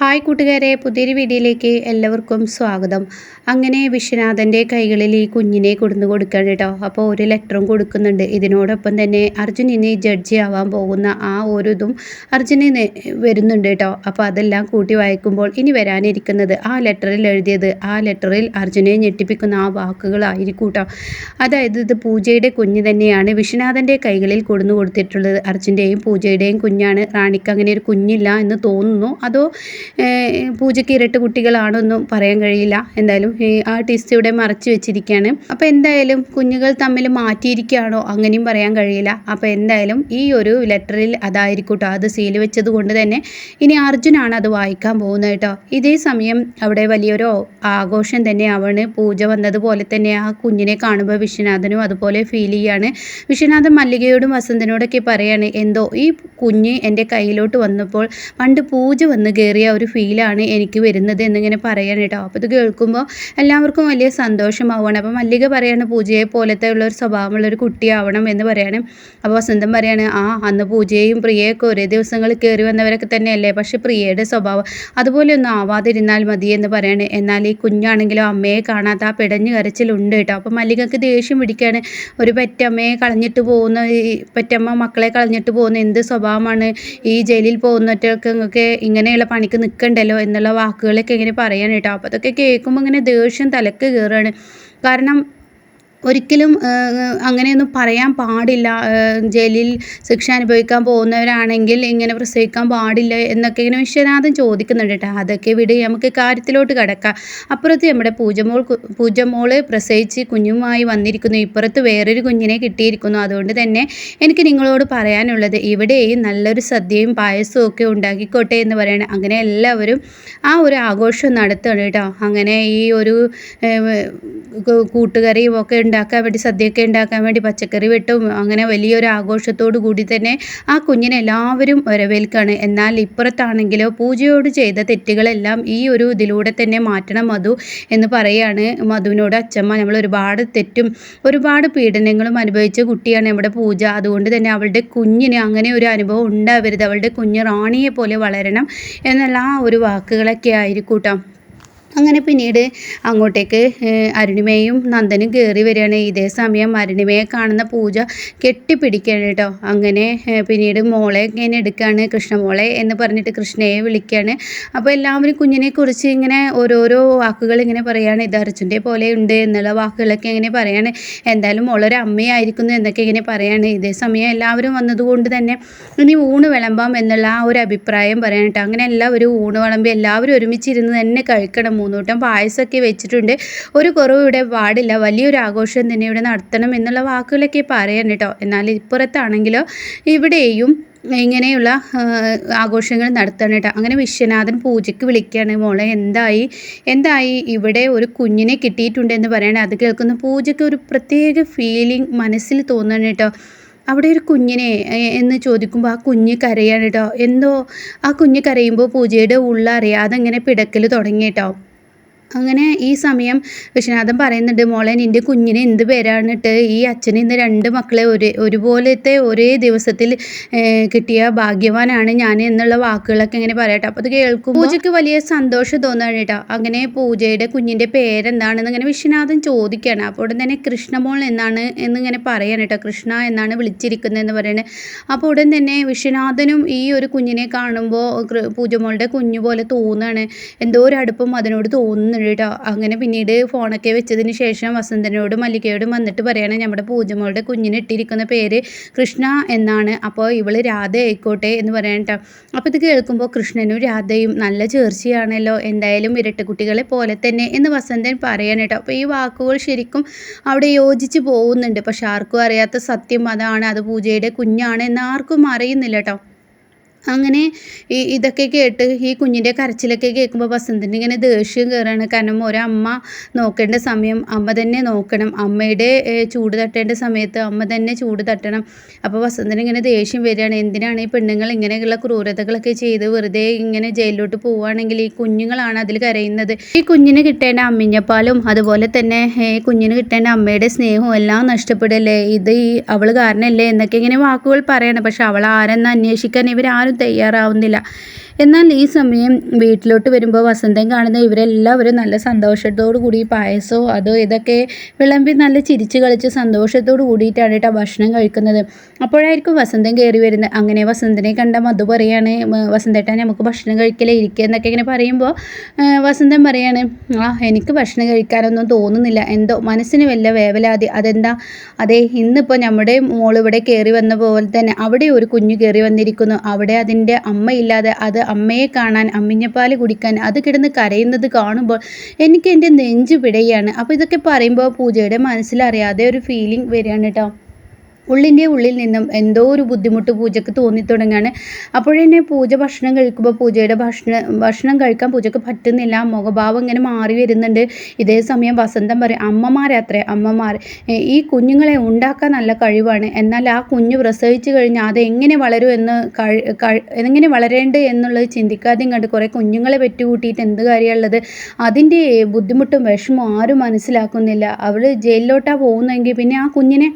Hi കൂട്ടുകാരെ പുതിയൊരു വീഡിയോയിലേക്ക് എല്ലാവർക്കും സ്വാഗതം. അങ്ങനെ വിശ്വനാഥന്റെ കൈകളിൽ ഈ കുഞ്ഞിനെ കൊടുന്നു കൊടുക്കണം കേട്ടോ. അപ്പോൾ ഒരു ലെറ്ററും കൊടുക്കുന്നുണ്ട്. ഇതിനോടൊപ്പം തന്നെ അർജുൻ ഇനി ജഡ്ജി ആവാൻ പോകുന്ന ആ ഒരു ഇതും അർജുനിന് വരുന്നുണ്ട് കേട്ടോ. അപ്പോൾ അതെല്ലാം കൂട്ടി വായിക്കുമ്പോൾ ഇനി വരാനിരിക്കുന്നത് ആ ലെറ്ററിൽ എഴുതിയത് ആ ലെറ്ററിൽ അർജുനെ ഞെട്ടിപ്പിക്കുന്ന ആ വാക്കുകളായിരിക്കും കേട്ടോ. അതായത് ഇത് പൂജയുടെ കുഞ്ഞ് തന്നെയാണ് വിശ്വനാഥന്റെ കൈകളിൽ കൊടുന്നു കൊടുത്തിട്ടുള്ളത്. അർജുന്റെയും പൂജയുടെയും കുഞ്ഞാണ്. റാണിക്ക് അങ്ങനെ ഒരു കുഞ്ഞില്ല എന്ന് തോന്നുന്നു. അതോ പൂജയ്ക്ക് ഇരട്ട് കുട്ടികളാണൊന്നും പറയാൻ കഴിയില്ല. എന്തായാലും ആ ടിസ്റ്റ് ഇവിടെ മറച്ചു വെച്ചിരിക്കുകയാണ്. അപ്പോൾ എന്തായാലും കുഞ്ഞുകൾ തമ്മിൽ മാറ്റിയിരിക്കുകയാണോ അങ്ങനെയും പറയാൻ കഴിയില്ല. അപ്പോൾ എന്തായാലും ഈ ഒരു ലെറ്ററിൽ അതായിരിക്കട്ടോ അത് സീൽ വെച്ചത് കൊണ്ട് തന്നെ ഇനി അർജുനാണ് അത് വായിക്കാൻ പോകുന്നത് കേട്ടോ. ഇതേ സമയം അവിടെ വലിയൊരു ആഘോഷം തന്നെ അവന് പൂജ വന്നതുപോലെ തന്നെ ആ കുഞ്ഞിനെ കാണുമ്പോൾ വിശ്വനാഥനും അതുപോലെ ഫീൽ ചെയ്യാണ്. വിശ്വനാഥൻ മല്ലികയോടും വസന്തനോടൊക്കെ പറയാണ് എന്തോ ഈ കുഞ്ഞ് എന്റെ കയ്യിലോട്ട് വന്നപ്പോൾ പണ്ട് പൂജ വന്ന് കയറിയ ഒരു ഫീലാണ് എനിക്ക് വരുന്നത് എന്നിങ്ങനെ പറയാണ് കേട്ടോ. അപ്പോൾ ഇത് കേൾക്കുമ്പോൾ എല്ലാവർക്കും വലിയ സന്തോഷമാവുകയാണ്. അപ്പോൾ മല്ലിക പറയാണ് പൂജയെ പോലത്തെ ഉള്ള ഒരു സ്വഭാവമുള്ള ഒരു കുട്ടിയാവണം എന്ന് പറയാണ്. അപ്പോൾ വസന്തം പറയാണ് ആ അന്ന് പൂജയും പ്രിയയൊക്കെ ഒരേ ദിവസങ്ങൾ കയറി വന്നവരൊക്കെ തന്നെയല്ലേ? പക്ഷേ പ്രിയയുടെ സ്വഭാവം അതുപോലെയൊന്നും ആവാതിരുന്നാൽ മതി എന്ന് പറയാണ്. എന്നാൽ ഈ കുഞ്ഞാണെങ്കിലും അമ്മയെ കാണാത്ത ആ പിടഞ്ഞു കരച്ചിലുണ്ട് കേട്ടോ. അപ്പോൾ മല്ലികക്ക് ദേഷ്യം പിടിക്കുകയാണ് ഒരു പെറ്റമ്മയെ കളഞ്ഞിട്ട് പോകുന്ന ഈ പെറ്റമ്മ മക്കളെ കളഞ്ഞിട്ട് പോകുന്ന എന്ത് സ്വഭാവമാണ്? ഈ ജയിലിൽ പോകുന്നവറ്റൊക്കെ ഇങ്ങനെയുള്ള പണിക്ക് നിൽക്കണ്ടല്ലോ എന്നുള്ള വാക്കുകളൊക്കെ ഇങ്ങനെ പറയാണ് കേട്ടോ. അപ്പോൾ അതൊക്കെ കേൾക്കുമ്പോൾ ഇങ്ങനെ ദേഷ്യം തലക്ക് കയറുകയാണ് കാരണം ഒരിക്കലും അങ്ങനെയൊന്നും പറയാൻ പാടില്ല. ജയിലിൽ ശിക്ഷ അനുഭവിക്കാൻ പോകുന്നവരാണെങ്കിൽ ഇങ്ങനെ പ്രസവിക്കാൻ പാടില്ല എന്നൊക്കെ ഇങ്ങനെ വിശ്വനാഥൻ ചോദിക്കുന്നുണ്ട് കേട്ടോ. അതൊക്കെ വിട് നമുക്ക് കാര്യത്തിലോട്ട് കിടക്കാം. അപ്പുറത്ത് നമ്മുടെ പൂജമോൾ പൂജമോൾ പ്രസവിച്ച് കുഞ്ഞുമായി വന്നിരിക്കുന്നു. ഇപ്പുറത്ത് വേറൊരു കുഞ്ഞിനെ കിട്ടിയിരിക്കുന്നു. അതുകൊണ്ട് തന്നെ എനിക്ക് നിങ്ങളോട് പറയാനുള്ളത് ഇവിടെയും നല്ലൊരു സദ്യയും പായസവും ഒക്കെ ഉണ്ടാക്കിക്കോട്ടെ എന്ന് പറയണം. അങ്ങനെ എല്ലാവരും ആ ഒരു ആഘോഷം നടത്തുകയാണ് കേട്ടോ. അങ്ങനെ ഈ ഒരു കൂട്ടുകറിയും ഒക്കെ ഉണ്ടാക്കാൻ വേണ്ടി സദ്യയൊക്കെ ഉണ്ടാക്കാൻ വേണ്ടി പച്ചക്കറി വെട്ടും. അങ്ങനെ വലിയൊരു ആഘോഷത്തോടു കൂടി തന്നെ ആ കുഞ്ഞിനെ എല്ലാവരും വരവേൽക്കാണ്. എന്നാൽ ഇപ്പുറത്താണെങ്കിലോ പൂജയോട് ചെയ്ത തെറ്റുകളെല്ലാം ഈ ഒരു ഇതിലൂടെ തന്നെ മാറ്റണം മധു എന്ന് പറയാണ് മധുവിനോട് അച്ഛമ്മ നമ്മൾ ഒരുപാട് തെറ്റും ഒരുപാട് പീഡനങ്ങളും അനുഭവിച്ച കുട്ടിയാണ് നമ്മുടെ പൂജ. അതുകൊണ്ട് തന്നെ അവളുടെ കുഞ്ഞിന് അങ്ങനെ ഒരു അനുഭവം ഉണ്ടാവരുത്. അവളുടെ കുഞ്ഞ് റാണിയെ പോലെ വളരണം എന്നുള്ള ആ ഒരു വാക്കുകളൊക്കെ ആയിരിക്കും കേട്ടോ അങ്ങനെ പിന്നീട് അങ്ങോട്ടേക്ക് അരുണിമയും നന്ദനും കയറി വരികയാണ്. ഇതേ സമയം അരുണിമയെ കാണുന്ന പൂജ കെട്ടിപ്പിടിക്കുകയാണ് കേട്ടോ. അങ്ങനെ പിന്നീട് മോളെ ഇങ്ങനെ എടുക്കുകയാണ് കൃഷ്ണമോളെ എന്ന് പറഞ്ഞിട്ട് കൃഷ്ണയെ വിളിക്കുകയാണ്. അപ്പോൾ എല്ലാവരും കുഞ്ഞിനെ കുറിച്ച് ഇങ്ങനെ ഓരോരോ വാക്കുകൾ ഇങ്ങനെ പറയുകയാണ് ഇത് അർജുന്റെ പോലെ ഉണ്ട് എന്നുള്ള വാക്കുകളൊക്കെ ഇങ്ങനെ പറയാണ്. എന്തായാലും മോളൊരു അമ്മയായിരിക്കുന്നു എന്നൊക്കെ ഇങ്ങനെ പറയാണ്. ഇതേ സമയം എല്ലാവരും വന്നതുകൊണ്ട് തന്നെ ഇനി ഊണ് വിളമ്പാം എന്നുള്ള ആ ഒരു അഭിപ്രായം കേട്ടോ. അങ്ങനെ എല്ലാവരും ഊണ് വിളമ്പി എല്ലാവരും ഒരുമിച്ചിരുന്ന് തന്നെ കഴിക്കണം. മൂന്നൂട്ടം പായസമൊക്കെ വെച്ചിട്ടുണ്ട്. ഒരു കുറവ് ഇവിടെ പാടില്ല. വലിയൊരു ആഘോഷം തന്നെ ഇവിടെ നടത്തണം എന്നുള്ള വാക്കുകളൊക്കെ പറയാൻ കേട്ടോ. എന്നാൽ ഇപ്പുറത്താണെങ്കിലോ ഇവിടെയും ഇങ്ങനെയുള്ള ആഘോഷങ്ങൾ നടത്തണം കേട്ടോ. അങ്ങനെ വിശ്വനാഥൻ പൂജയ്ക്ക് വിളിക്കുകയാണ് മോളെ എന്തായി? എന്തായി? ഇവിടെ ഒരു കുഞ്ഞിനെ കിട്ടിയിട്ടുണ്ട് എന്ന് പറയണേ. അത് കേൾക്കുന്ന പൂജയ്ക്ക് ഒരു പ്രത്യേക ഫീലിംഗ് മനസ്സിൽ തോന്നണം കേട്ടോ. അവിടെ ഒരു കുഞ്ഞിനെ എന്ന് ചോദിക്കുമ്പോൾ ആ കുഞ്ഞ് കരയാണ് കേട്ടോ. എന്തോ ആ കുഞ്ഞ് കരയുമ്പോൾ പൂജയുടെ ഉള്ളറിയാതെ ഇങ്ങനെ പിടക്കൽ തുടങ്ങി കേട്ടോ. അങ്ങനെ ഈ സമയം വിശ്വനാഥൻ പറയുന്നുണ്ട് മോളെ നിന്റെ കുഞ്ഞിന് എന്ത് പേരാണിട്ട് ഈ അച്ഛന് ഇന്ന് രണ്ട് മക്കളെ ഒരേ ഒരുപോലത്തെ ഒരേ ദിവസത്തിൽ കിട്ടിയ ഭാഗ്യവാനാണ് ഞാൻ എന്നുള്ള വാക്കുകളൊക്കെ ഇങ്ങനെ പറയട്ടെ. അപ്പോൾ അത് കേൾക്കും പൂജയ്ക്ക് വലിയ സന്തോഷം തോന്നുകയാണ് കേട്ടോ. അങ്ങനെ പൂജയുടെ കുഞ്ഞിന്റെ പേരെന്താണെന്ന് ഇങ്ങനെ വിശ്വനാഥൻ ചോദിക്കുകയാണ്. അപ്പോൾ ഉടൻ തന്നെ കൃഷ്ണമോൾ എന്നാണ് എന്നിങ്ങനെ പറയാണ് കേട്ടോ. കൃഷ്ണ എന്നാണ് വിളിച്ചിരിക്കുന്നതെന്ന് പറയുന്നത് അപ്പോൾ ഉടൻ തന്നെ വിശ്വനാഥനും ഈ ഒരു കുഞ്ഞിനെ കാണുമ്പോൾ പൂജമോളുടെ കുഞ്ഞു പോലെ തോന്നുകയാണ്. എന്തോ ഒരു അടുപ്പം അതിനോട് തോന്നുന്നു കേട്ടോ അങ്ങനെ പിന്നീട് ഫോണൊക്കെ വെച്ചതിന് ശേഷം വസന്തനോടും മല്ലികയോടും വന്നിട്ട് പറയാണ് നമ്മുടെ പൂജമോളുടെ കുഞ്ഞിന് ഇട്ടിരിക്കുന്ന പേര് കൃഷ്ണ എന്നാണ്. അപ്പോൾ ഇവൾ രാധ ആയിക്കോട്ടെ എന്ന് പറയാൻ കേട്ടോ അപ്പോൾ ഇത് കേൾക്കുമ്പോൾ കൃഷ്ണനും രാധയും നല്ല ചേർച്ചയാണല്ലോ. എന്തായാലും ഇരട്ടക്കുട്ടികളെ പോലെ തന്നെ എന്ന് വസന്തൻ പറയാൻ കേട്ടോ അപ്പോൾ ഈ വാക്കുകൾ ശരിക്കും അവിടെ യോജിച്ച് പോകുന്നുണ്ട്. പക്ഷെ ആർക്കും അറിയാത്ത സത്യം അതാണ്. അത് പൂജയുടെ കുഞ്ഞാണ് എന്ന് ആർക്കും അറിയുന്നില്ല കേട്ടോ അങ്ങനെ ഈ ഇതൊക്കെ കേട്ട് ഈ കുഞ്ഞിന്റെ കരച്ചിലൊക്കെ കേൾക്കുമ്പോൾ വസന്തിന് ഇങ്ങനെ ദേഷ്യം കയറാണ് കാരണം ഒരമ്മ നോക്കേണ്ട സമയം അമ്മ തന്നെ നോക്കണം. അമ്മയുടെ ചൂട് തട്ടേണ്ട സമയത്ത് അമ്മ തന്നെ ചൂട് തട്ടണം. അപ്പോൾ വസന്തിന് ഇങ്ങനെ ദേഷ്യം വരികയാണ്. എന്തിനാണ് ഈ പെണ്ണുങ്ങൾ ഇങ്ങനെയുള്ള ക്രൂരതകളൊക്കെ ചെയ്ത് വെറുതെ ഇങ്ങനെ ജയിലിലോട്ട് പോവുകയാണെങ്കിൽ ഈ കുഞ്ഞുങ്ങളാണ് അതിൽ കരയുന്നത്. ഈ കുഞ്ഞിന് കിട്ടേണ്ട അമ്മിഞ്ഞപ്പാലും അതുപോലെ തന്നെ കുഞ്ഞിന് കിട്ടേണ്ട അമ്മയുടെ സ്നേഹവും എല്ലാം നഷ്ടപ്പെടല്ലേ? ഇത് ഈ അവൾ കാരണമല്ലേ എന്നൊക്കെ ഇങ്ങനെ വാക്കുകൾ പറയണം. പക്ഷെ അവൾ ആരെന്ന് അന്വേഷിക്കാൻ ഇവരാരും തയ്യാറാവുന്നില്ല. എന്നാൽ ഈ സമയം വീട്ടിലോട്ട് വരുമ്പോൾ വസന്തൻ കാണുന്ന ഇവരെല്ലാവരും നല്ല സന്തോഷത്തോടു കൂടി പായസോ അതോ ഇതൊക്കെ വിളമ്പി നല്ല ചിരിച്ച് കളിച്ച് സന്തോഷത്തോടു കൂടിയിട്ടാണ് കേട്ടോ ഭക്ഷണം കഴിക്കുന്നത്. അപ്പോഴായിരിക്കും വസന്തൻ കയറി വരുന്നത്. അങ്ങനെ വസന്തനെ കണ്ട മധു പറയാണ് വസന്തേട്ട നമുക്ക് ഭക്ഷണം കഴിക്കലേ ഇരിക്കുക എന്നൊക്കെ ഇങ്ങനെ പറയുമ്പോൾ വസന്തൻ പറയാണ് ആ എനിക്ക് ഭക്ഷണം കഴിക്കാനൊന്നും തോന്നുന്നില്ല. എന്തോ മനസ്സിന് വല്ല വേവലാതി. അതെന്താ? അതെ ഇന്നിപ്പോൾ നമ്മുടെ മോൾ ഇവിടെ കയറി വന്ന പോലെ തന്നെ അവിടെ ഒരു കുഞ്ഞു കയറി വന്നിരിക്കുന്നു. അവിടെ അതിന്റെ അമ്മയില്ലാതെ അത് അമ്മയെ കാണാൻ അമ്മിഞ്ഞപ്പാൽ കുടിക്കാൻ അത് കിടന്ന് കരയുന്നത് കാണുമ്പോൾ എനിക്ക് എന്റെ നെഞ്ച് പിടയാണ്. അപ്പോൾ ഇതൊക്കെ പറയുമ്പോൾ പൂജയുടെ മനസ്സിലറിയാതെ ഒരു ഫീലിംഗ് വരികയാണ് കേട്ടോ ഉള്ളിന്റെ ഉള്ളിൽ നിന്നും എന്തോ ഒരു ബുദ്ധിമുട്ട് പൂജയ്ക്ക് തോന്നിത്തുടങ്ങാണ്. അപ്പോഴെന്നെ പൂജ ഭക്ഷണം കഴിക്കുമ്പോൾ പൂജയുടെ ഭക്ഷണം ഭക്ഷണം കഴിക്കാൻ പൂജയ്ക്ക് പറ്റുന്നില്ല. മുഖഭാവം ഇങ്ങനെ മാറി വരുന്നുണ്ട്. ഇതേ സമയം വസന്തം പറയും അമ്മമാരത്രേ അമ്മമാർ ഈ കുഞ്ഞുങ്ങളെ ഉണ്ടാക്കാൻ നല്ല കഴിവാണ്. എന്നാൽ ആ കുഞ്ഞ് പ്രസവിച്ചു കഴിഞ്ഞാൽ അത് എങ്ങനെ വളരും എന്ന് എങ്ങനെ വളരേണ്ടത് എന്നുള്ളത് ചിന്തിക്കാതെ കണ്ട് കുറേ കുഞ്ഞുങ്ങളെ പെറ്റുകൂട്ടിയിട്ട് എന്ത് കാര്യമുള്ളത്? അതിന്റെ ബുദ്ധിമുട്ടും വിഷമവും ആരും മനസ്സിലാക്കുന്നില്ല. അവൾ ജയിലിലോട്ടാണ് പോകുന്നതെങ്കിൽ പിന്നെ ആ കുഞ്ഞിനെ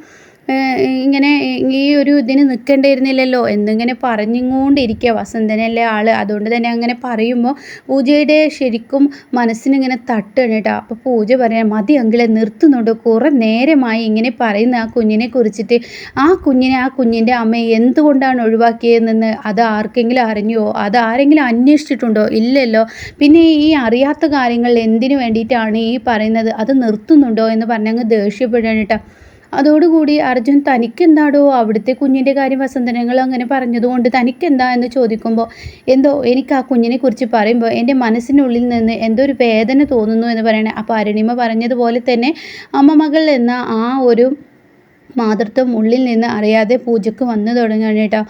ഇങ്ങനെ ഈ ഒരു ഇതിന് നിൽക്കേണ്ടിയിരുന്നില്ലല്ലോ എന്നിങ്ങനെ പറഞ്ഞുകൊണ്ടിരിക്കുക വസന്തനല്ലേ ആൾ അതുകൊണ്ട് തന്നെ അങ്ങനെ പറയുമ്പോൾ പൂജയുടെ ശരിക്കും മനസ്സിനിങ്ങനെ തട്ടുകയാണ് കേട്ടോ. അപ്പോൾ പൂജ പറയാം മതി അങ്കിളെ നിർത്തുന്നുണ്ട്. കുറേ നേരമായി ഇങ്ങനെ പറയുന്ന ആ കുഞ്ഞിനെ കുറിച്ചിട്ട്. ആ കുഞ്ഞിനെ ആ കുഞ്ഞിന്റെ അമ്മ എന്തുകൊണ്ടാണ് ഒഴിവാക്കിയതെന്ന് അത് ആർക്കെങ്കിലും അറിഞ്ഞുവോ? അത് ആരെങ്കിലും അന്വേഷിച്ചിട്ടുണ്ടോ? ഇല്ലല്ലോ. പിന്നെ ഈ അറിയാത്ത കാര്യങ്ങൾ എന്തിനു വേണ്ടിയിട്ടാണ് ഈ പറയുന്നത്? അത് നിർത്തുന്നുണ്ടോ? എന്ന് പറഞ്ഞങ്ങ് ദേഷ്യപ്പെടുകയാണ് കേട്ടോ. അതോടുകൂടി അർജുൻ തനിക്ക് തനിക്കെന്താടോ അവിടുത്തെ കുഞ്ഞിന്റെ കാര്യം വസന്തനങ്ങൾ അങ്ങനെ പറഞ്ഞതുകൊണ്ട് തനിക്കെന്താ എന്ന് ചോദിക്കുമ്പോൾ എന്തോ എനിക്ക് ആ കുഞ്ഞിനെ കുറിച്ച് പറയുമ്പോൾ എന്റെ മനസ്സിനുള്ളിൽ നിന്ന് എന്തോ ഒരു വേദന തോന്നുന്നു എന്ന് പറയണേ. അപ്പോൾ അരുണിമ പറഞ്ഞതുപോലെ തന്നെ അമ്മ മകൾ എന്ന ആ ഒരു മാതൃത്വം ഉള്ളിൽ നിന്ന് അറിയാതെ പൂജക്ക് വന്നു തുടങ്ങുകയാണ് കേട്ടോ.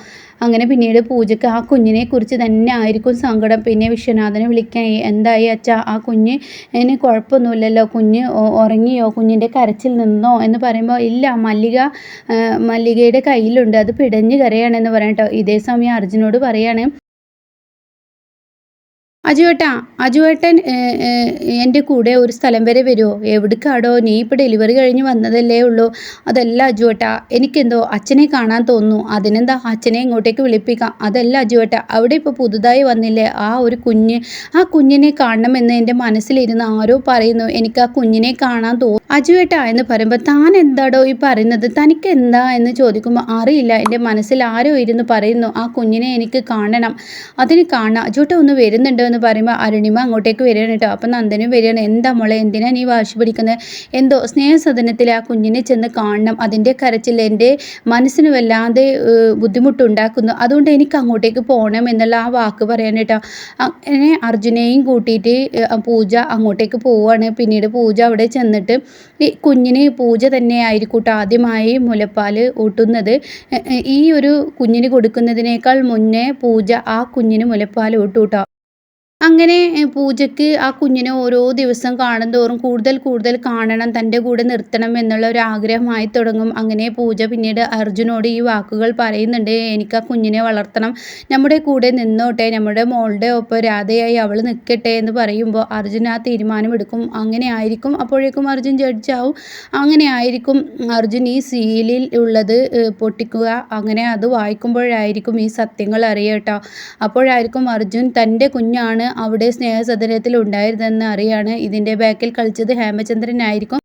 അങ്ങനെ പിന്നീട് പൂജക്ക് ആ കുഞ്ഞിനെ കുറിച്ച് തന്നെ ആയിരിക്കും സങ്കടം. പിന്നെ വിശ്വനാഥനെ വിളിക്കാൻ എന്തായി അച്ഛ ആ കുഞ്ഞ് അതിന് കുഴപ്പമൊന്നുമില്ലല്ലോ. കുഞ്ഞ് ഉറങ്ങിയോ? കുഞ്ഞിന്റെ കരച്ചിൽ നിന്നോ? എന്ന് പറയുമ്പോൾ ഇല്ല മല്ലിക മല്ലികയുടെ കയ്യിലുണ്ട്. അത് പിടഞ്ഞ് കരയാണെന്ന് പറയാം കേട്ടോ. ഇതേ സമയം അർജുനോട് പറയാണ് അജുവേട്ടാ അജുവേട്ടൻ എന്റെ കൂടെ ഒരു സ്ഥലം വരെ വരുമോ എവിടേക്കാടോ? നീ ഇപ്പോൾ ഡെലിവറി കഴിഞ്ഞ് വന്നതല്ലേ ഉള്ളൂ. അതല്ല അജുവേട്ടാ എനിക്കെന്തോ അച്ഛനെ കാണാൻ തോന്നുന്നു. അതിനെന്താ അച്ഛനെ ഇങ്ങോട്ടേക്ക് വിളിപ്പിക്കാം? അതല്ല അജുവേട്ടാ അവിടെ ഇപ്പോൾ പുതുതായി വന്നില്ലേ ആ ഒരു കുഞ്ഞ്? ആ കുഞ്ഞിനെ കാണണമെന്ന് എന്റെ മനസ്സിലിരുന്ന് ആരോ പറയുന്നു. എനിക്ക് ആ കുഞ്ഞിനെ കാണാൻ തോന്നും അജുവേട്ടാ എന്ന് പറയുമ്പോൾ താൻ എന്താടോ ഈ പറയുന്നത്? തനിക്ക് എന്താ എന്ന് ചോദിക്കുമ്പോൾ അറിയില്ല. എന്റെ മനസ്സിൽ ആരോ ഇരുന്ന് പറയുന്നു ആ കുഞ്ഞിനെ എനിക്ക് കാണണം. അതിന് കാണാം. അജുവേട്ട ഒന്ന് വരുന്നുണ്ടോ എന്ന് പറയുമ്പോൾ അരുണിമ അങ്ങോട്ടേക്ക് വരികയാണ് കേട്ടോ. അപ്പം നന്ദനും വരികയാണ്. എന്താ മോളെ എന്തിനാ നീ വാശി പിടിക്കുന്നത് എന്തോ സ്നേഹസദനത്തിൽ ആ കുഞ്ഞിനെ ചെന്ന് കാണണം. അതിന്റെ കരച്ചിൽ എന്റെ മനസ്സിന് വല്ലാതെ ബുദ്ധിമുട്ടുണ്ടാക്കുന്നു. അതുകൊണ്ട് എനിക്ക് അങ്ങോട്ടേക്ക് പോകണം എന്നുള്ള ആ വാക്ക് പറയാൻ കേട്ടോ. അങ്ങനെ അർജുനെയും കൂട്ടിയിട്ട് പൂജ അങ്ങോട്ടേക്ക് പോവുകയാണ്. പിന്നീട് പൂജ അവിടെ ചെന്നിട്ട് ഈ കുഞ്ഞിന് പൂജ തന്നെ ആയിരിക്കൂട്ടോ ആദ്യമായി മുലപ്പാൽ ഊട്ടുന്നത്. ഈ ഒരു കുഞ്ഞിന് കൊടുക്കുന്നതിനേക്കാൾ മുന്നേ പൂജ ആ കുഞ്ഞിന് മുലപ്പാൽ ഊട്ടൂട്ടോ. അങ്ങനെ പൂജയ്ക്ക് ആ കുഞ്ഞിനെ ഓരോ ദിവസം കാണുന്തോറും കൂടുതൽ കൂടുതൽ കാണണം തന്റെ കൂടെ നിർത്തണം എന്നുള്ള ഒരു ആഗ്രഹമായി തുടങ്ങും. അങ്ങനെ പൂജ പിന്നീട് അർജുനോട് ഈ വാക്കുകൾ പറയുന്നുണ്ട്. എനിക്ക് ആ കുഞ്ഞിനെ വളർത്തണം. നമ്മുടെ കൂടെ നിന്നോട്ടെ നമ്മുടെ മോളുടെ ഒപ്പം രാധയായി അവൾ നിൽക്കട്ടെ എന്ന് പറയുമ്പോൾ അർജുൻ ആ തീരുമാനമെടുക്കും. അങ്ങനെ ആയിരിക്കും. അപ്പോഴേക്കും അർജുൻ ജഡ്ജാവും. അങ്ങനെ ആയിരിക്കും അർജുൻ ഈ സീലിൽ ഉള്ളത് പൊട്ടിക്കുക. അങ്ങനെ അത് വായിക്കുമ്പോഴായിരിക്കും ഈ സത്യങ്ങൾ അറിയട്ടോ അപ്പോഴായിരിക്കും അർജുൻ തന്റെ കുഞ്ഞാണ് അവിടെ സ്നേഹസദനത്തിൽ ഉണ്ടായിരുന്നെന്ന് അറിയാണ് ഇതിന്റെ ബാക്കിൽ കളിച്ചത് ഹേമചന്ദ്രനായിരിക്കും.